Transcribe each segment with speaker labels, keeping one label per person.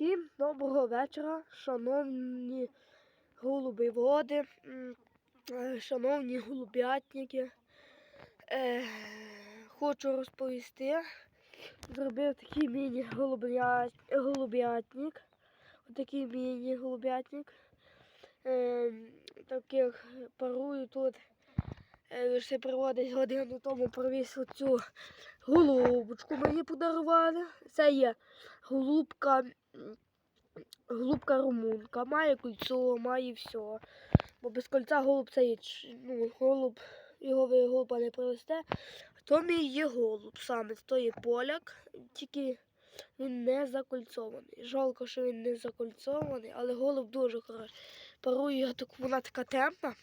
Speaker 1: Всім доброго вечора, шановні голуби води, е, шановні голубятники. Е, хочу розповісти. Зробив такий міні-голубятник. Отакий міні-голубятник. Е, таких парую тут. Ще приводить годину тому провіз оцю голубочку мені подарували. Це є голубка, голубка румунка. Має кольцо, має все. Бо без кольця голуб це є ну, голуб, його голуба не привезте. То мій є голуб саме, то є поляк, тільки він не закольцований. Жалко, що він не закольцований, але голуб дуже хороший. Парую вона така темна,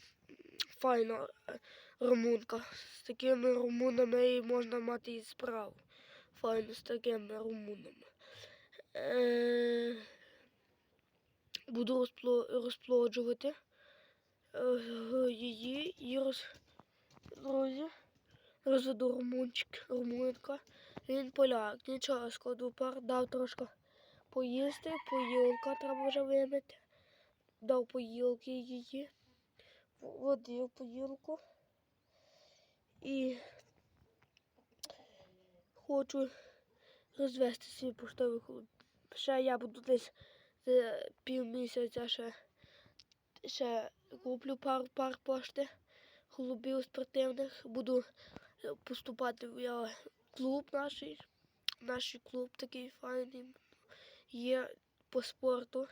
Speaker 1: файна е, румунка. З такими румунами можна мати і справу. Файно з такими румунами. Е, буду розплоджувати е, її і роз, друзі, розведу румунчик, румунка. Він поляк, нічого складу пар, дав трошки поїсти, поїлка треба вже вимити. Дав поїлки її, водив поїлку. І хочу розвести свій поштовий клуб. Ще я буду десь за півмісяця ще, ще куплю пару пар пошти голубів спортивних. Буду е, поступати в клуб наш. Наш клуб такий файний. Є по спорту.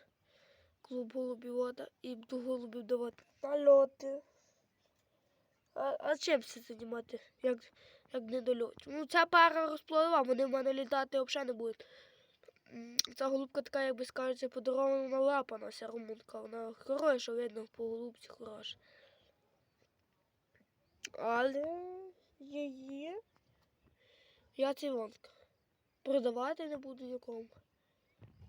Speaker 1: Клуб голубівода і буду голубів давати нальоти. А, а чим це займати, як, як не до льотів? Ну, ця пара розплодила, вони в мене літати взагалі не будуть. Ця голубка така, як би скажеться, подарована лапана, ця румунка. Вона хороша, видно, по голубці хороша. Але її я цивонка. Продавати не буду нікому.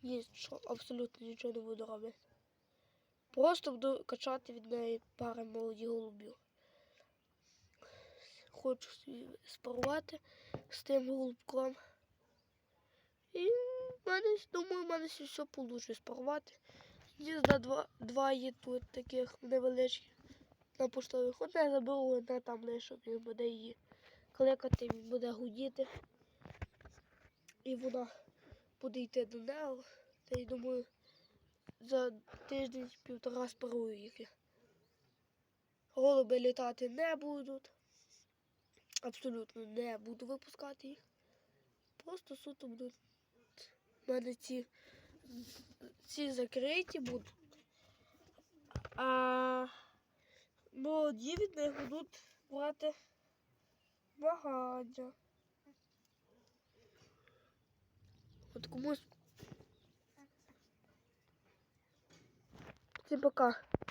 Speaker 1: Ні, що, абсолютно нічого не буду робити. Просто буду качати від неї пари молоді голубів хочу спарувати з тим голубком. І мене, думаю, в мене все вийде спарувати. Дізда два, два є тут таких невеличких на поштових. Одне заберу, одне там лише, він буде її кликати, він буде гудіти. І вона буде йти до нього. Та й думаю, за тиждень-півтора спарую їх. Голуби літати не будуть абсолютно не буду випускати їх. Просто суто будуть в мене ці, ці закриті будуть. А молоді від них будуть брати багаття. От комусь. Всім пока.